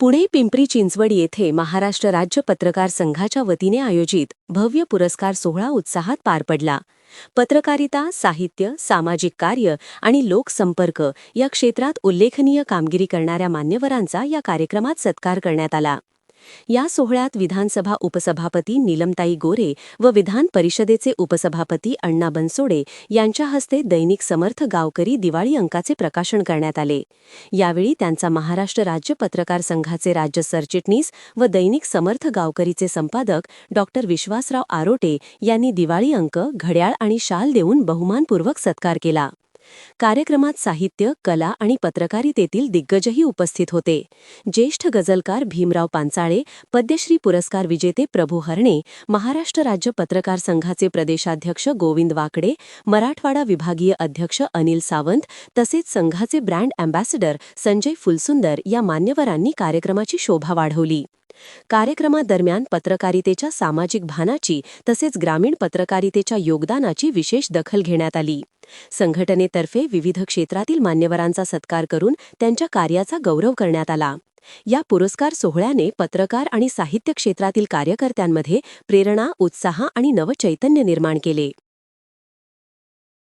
पुणे पिंपरी चिंचवड येथे महाराष्ट्र राज्य पत्रकार संघाच्या वतीने आयोजित भव्य पुरस्कार सोहळा उत्साहात पार पडला. पत्रकारिता साहित्य सामाजिक कार्य आणि लोकसंपर्क या क्षेत्रात उल्लेखनीय कामगिरी करणाऱ्या मान्यवरांचा या कार्यक्रमात सत्कार करण्यात आला. या सोहळ्यात विधानसभा उपसभापती नीलमताई गोरे व विधान परिषदेचे उपसभापती अण्णा बनसोडे यांच्या हस्ते दैनिक समर्थ गावकरी दिवाळी अंकाचे प्रकाशन करण्यात आले. यावेळी त्यांचा महाराष्ट्र राज्य पत्रकार संघाचे राज्य सरचिटणीस व दैनिक समर्थ गावकरीचे संपादक डॉ. विश्वासराव आरोटे यांनी दिवाळी अंक घड्याळ आणि शाल देऊन बहुमानपूर्वक सत्कार केला. कार्यक्रमात साहित्य कला आणि पत्रकारितेतील दिग्गजही उपस्थित होते. ज्येष्ठ गझलकार भीमराव पांचाळे पद्यश्री पुरस्कार विजेते प्रभू हरणे महाराष्ट्र राज्य पत्रकार संघाचे प्रदेशाध्यक्ष गोविंद वाकडे मराठवाडा विभागीय अध्यक्ष अनिल सावंत तसेच संघाचे ब्रँड अँबॅसेडर संजय फुलसुंदर या मान्यवरांनी कार्यक्रमाची शोभा वाढवली. कार्यक्रमादरम्यान पत्रकारितेच्या सामाजिक भानाची तसेच ग्रामीण पत्रकारितेच्या योगदानाची विशेष दखल घेण्यात आली. संघटनेतर्फे विविध क्षेत्रातील मान्यवरांचा सत्कार करून त्यांच्या कार्याचा गौरव करण्यात आला. या पुरस्कार सोहळ्याने पत्रकार आणि साहित्य क्षेत्रातील कार्यकर्त्यांमध्ये प्रेरणा उत्साह आणि नवचैतन्य निर्माण केले.